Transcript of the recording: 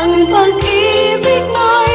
Ang pag-ibig mo'y